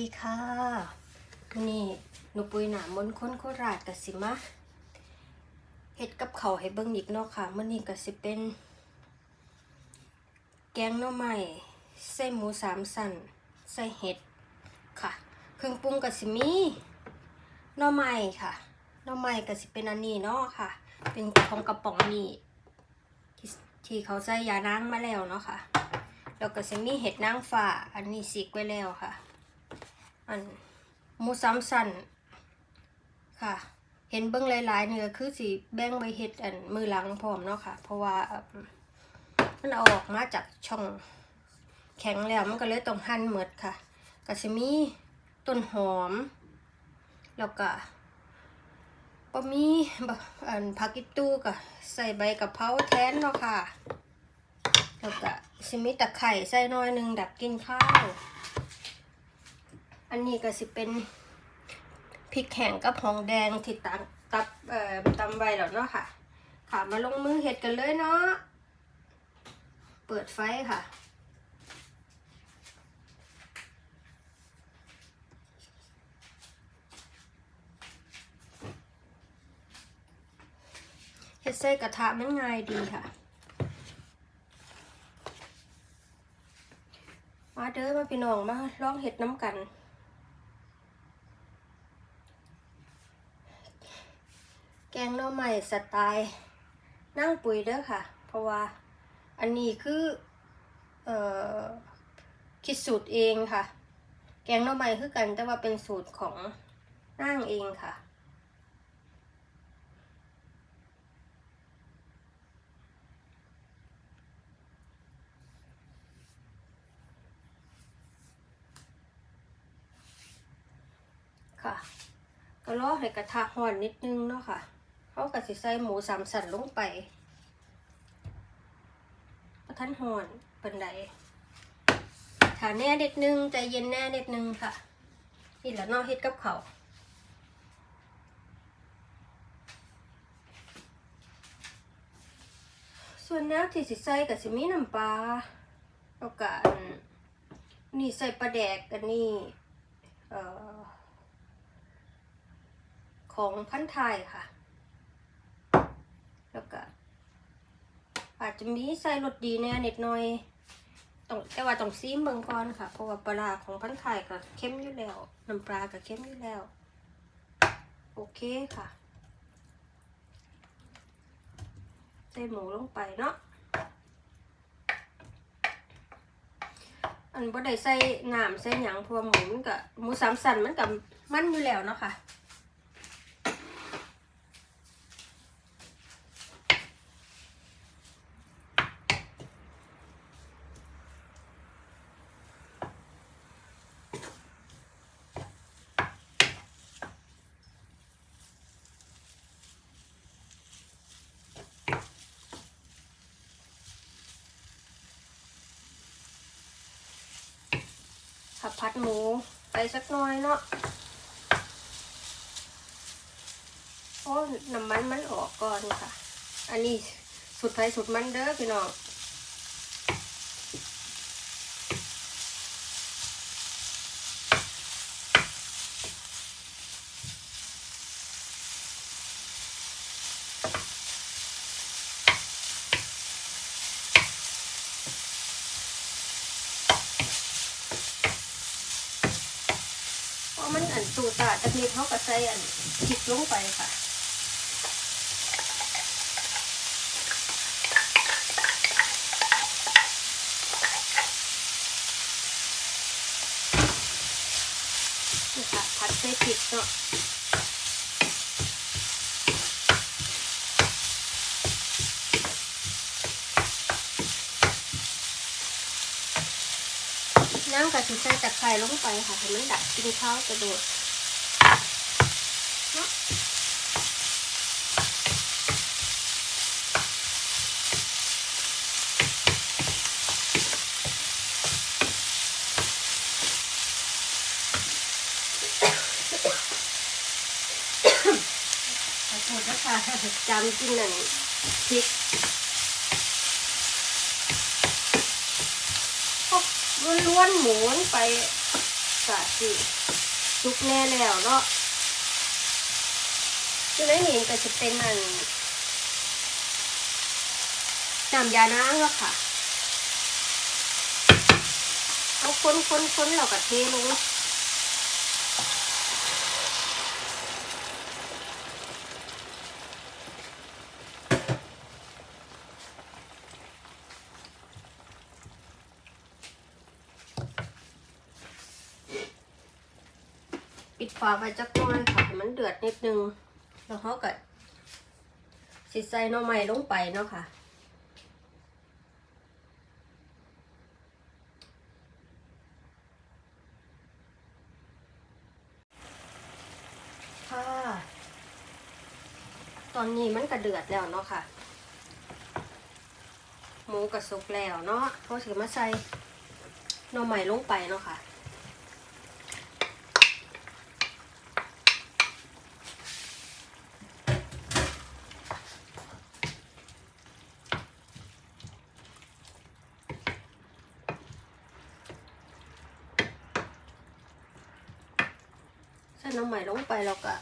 ดีค่ะวันนี้หนูปุยหนามนค้นโคราชกสิมาเฮ็ดกับเขาให้เบิ่งอีกเนาะค่ะมื้อนี้ก็สิเป็น แกงหน่อไม้ใส่หมูสามสันใส่เห็ดค่ะ เครื่องปรุงก็สิมีหน่อไม้ค่ะหน่อไม้ก็สิเป็นอันนี้เนาะค่ะ เป็นของกระป๋องนี่ที่ที่เขาใส่ยานางมาแล้วเนาะค่ะแล้วก็จะมีเห็ดนางฟ้าอันนี้สิกไว้แล้วค่ะ อันหมูซ้ำสันค่ะ เห็นเบิ้งหลายๆนี่ก็คือสิแบ่งไปเห็ดอันมือหลังพร้อมเนาะค่ะ เพราะว่ามันเอาออกมาจากช่องแข็งแล้วมันก็เลยต้องหั่นหมดค่ะก็จะมีต้นหอม แล้วก็บะมีอันผักกิตูก็ใส่ใบกะเพราแทนเนาะค่ะ แล้วก็สิมีตะไคร่ใส่น้อยหนึงดับกินข้าว อันนี้ก็สิเป็นพริกแห้งกับหองแดงที่ตักตับเอ่อตำไว้แล้วเนาะค่ะ ค่ะมาลงมือเห็ดกันเลยเนาะเปิดไฟค่ะเห็ดใส่กระทะมันง่ายดีค่ะ มาเด้อมาพี่น้องมาลองเห็ดน้ำกัน แกงหน่สไตล์นั่งปุ๋ยเด้อค่ะ เพราะว่าอันนี้คือเอ่อคิดสูตรเองค่ะ แกงหน่อไม้คือกันแต่ว่าเป็นสูตรของนั่งเองค่ะค่ะก็รอให้กระทะห่อนนิดนึงเนาะค่ะ เขาก็สิใส่หมูสามสันลงไปประทันหอนเป็นไดถาแน่นิดนึงใจเย็นแน่นิดนึงค่ะนี่แหละนอกเฮ็ดกับเขาส่วนแนวที่สิใส่ก็สิมีน้ำปลาแล้วกันนี่ใส่ปลาแดกอันนี้เอ่อของพันธุ์ไทยค่ะ แล้วก็ อาจจะมีใส่รสดีแน่นิดหน่อยต้องแต่ว่าต้องซีมเบิ่งก่อนค่ะ เพราะว่าปลาของพันไทยก็เข้มอยู่แล้วน้ำปลาก็เข้มอยู่แล้ว โอเคค่ะใส่หมูลงไปเนาะอันบ่ได้ใส่น้ำใส่หยังพวหมูมันก็หมูสามสันมันก็มันอยู่แล้วเนาะค่ะ พัดหมูไปสักหน่อยเนาะโอ้น้ำมันมันออกก่อนค่ะ อันนี้สุดไฟสุดมันเด้อพี่น้อง เพราะมันอั นสูตรจะมีเขาก็ใส่อันพริกลงไปค่ะนี่ค่ะผัดใส่พริกเนาะน้ำกะทิใส่ตะไคร้ลงไปค่ะให้มันดับกลินข้าวกระโดด ขอโทษนะคะจำกินหนึ่งพริกล้วนๆหมูนไปกะสิซุกแน่แล้วเนาะคือในนี้ก็จะเป็นอันน้ำยานางแล้วค่ะ เอาคนคนคนเราก็เทลง ปิดฝาไว้จักหน่อยค่ะให้มันเดือดนิดนึง แล้วเขาก็สิใส่หน่อไม้ลงไปเนาะค่ะค่ะตอนนี้มันก็เดือดแล้วเนาะค่ะ หมูกระสุกแล้วเนาะเขาถือมาใส่หน่อไม้ลงไปเนาะค่ะ น้ำใหม่ลงไปแล้วก็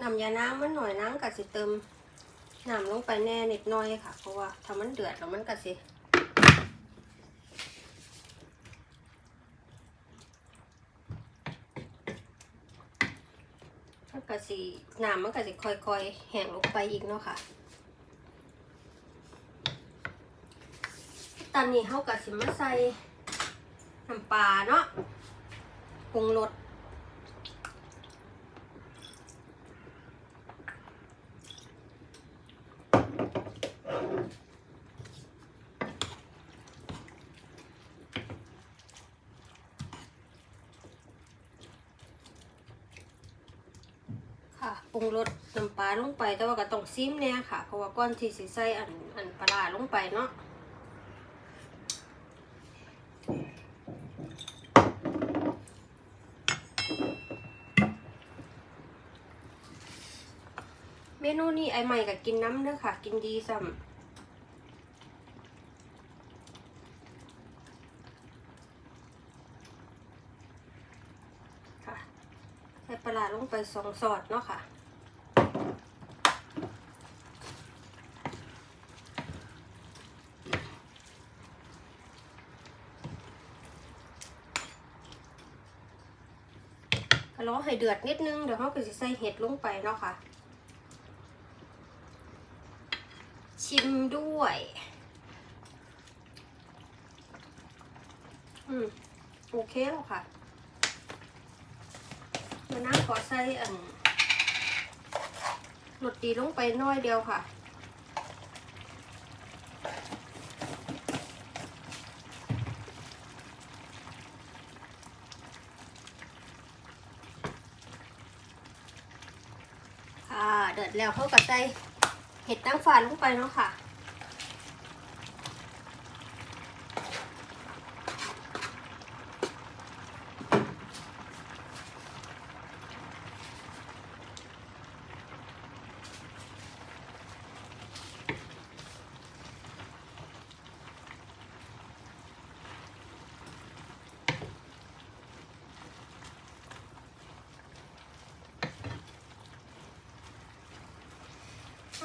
นำยาน้ำมันหน่อยน้ำกะสิเติมน้ำลงไปแน่นิดน่อยค่ะ เพราะว่าถ้ามันเดือดแล้วมันกะสิมันกะสิน้ำมันกะสิค่อยๆ แห้งลงไปอีกเนาะค่ะ ตอนนี้เฮากะสิมาใส่น้ำปลาเนาะปรุงรส ค่ะปรุงรสน้ำปลาลงไป แต่ว่าก็ต้องซิมเนี่ยค่ะ เพราะว่าก้อนที่สิใส่อันอันปลาลงไปเนาะเมนูนี้ไอใหม่ก็กินน้ำเด้อค่ะ กินดีซ้ำค่ะ ใส่ปลาร้าลง ไปสองสอดเนาะค่ะรอให้เดือดนิดนึง เดี๋ยวเขาก็จะใส่เห็ดลงไปเนาะค่ะ ชิมด้วย อืม โอเคแล้วค่ะ มานั่งขอใส่อันรสดีลงไปน้อยเดียวค่ะ ค่ะ เดือดแล้วเขาก็ใส่เห็ดตั้งฝาลงไปเนาะค่ะ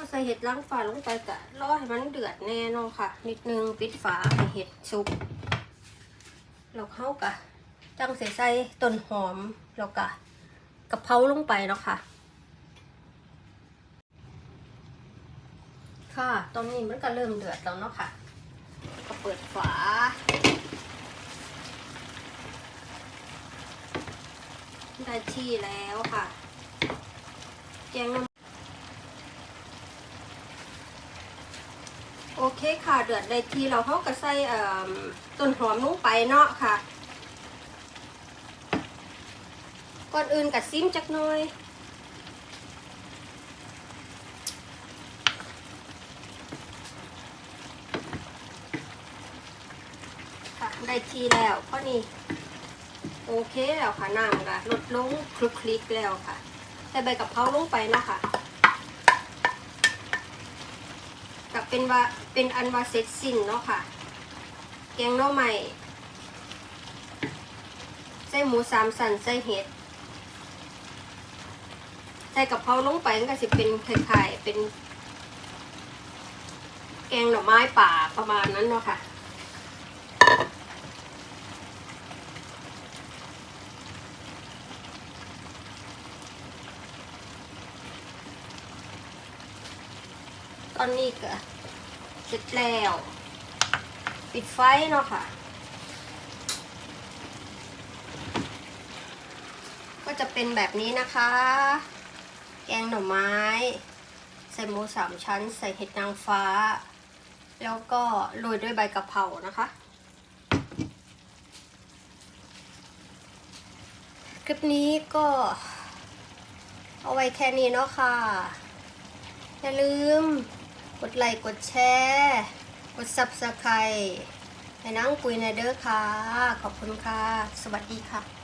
ก็ใส่เห็ดล้างฝาลงไปกะรอให้มันเดือดแน่นอนค่ะ นิดนึงปิดฝาให้เห็ดสุกแล้วเข้ากะจังใส่ใส่ต้นหอมแล้วกะกะเพราลงไปเนาะค่ะ ค่ะตอนนี้มันก็เริ่มเดือดแล้วเนาะค่ะ ก็เปิดฝาได้ที่แล้วค่ะ แกงน้ำ โอเค่ะเดือดได้ทีเราเขาก็ใส่ต้นหอมลงไปเนาะค่ะ ก่อนอื่นกัดซิมจักหน่อยค่ะได้ทีแล้วก็นี่โอเคแล้วค่ะน้ำก็ลดลงคลุกคลิกแล้วค่ะ ใส่ใบกะเพราลงไปนะค่ะ กับ เป็นว่าเป็นอันว่าเสร็จสิ้นเนาะค่ะ แกงหน่อใหม่ใส่หมูสามสันใส่เห็ดใส่กะเพราลงไปมันก็สิเป็นไข่ๆเป็น แกงหน่อไม้ป่าประมาณนั้นเนาะค่ะตอนนี้ก็ เสร็จแล้ว ปิดไฟเนาะค่ะ ก็จะเป็นแบบนี้นะคะ แกงหน่อไม้ ใส่หมูสามชั้น ใส่เห็ดนางฟ้า แล้วก็โรยด้วยใบกะเพรานะคะคลิปนี้ก็เอาไว้แค่นี้เนาะค่ะ อย่าลืม กดไลค์กดแชร์กด subscribe ให้นังกุยในเด้อค่ะ ขอบคุณค่ะ สวัสดีค่ะ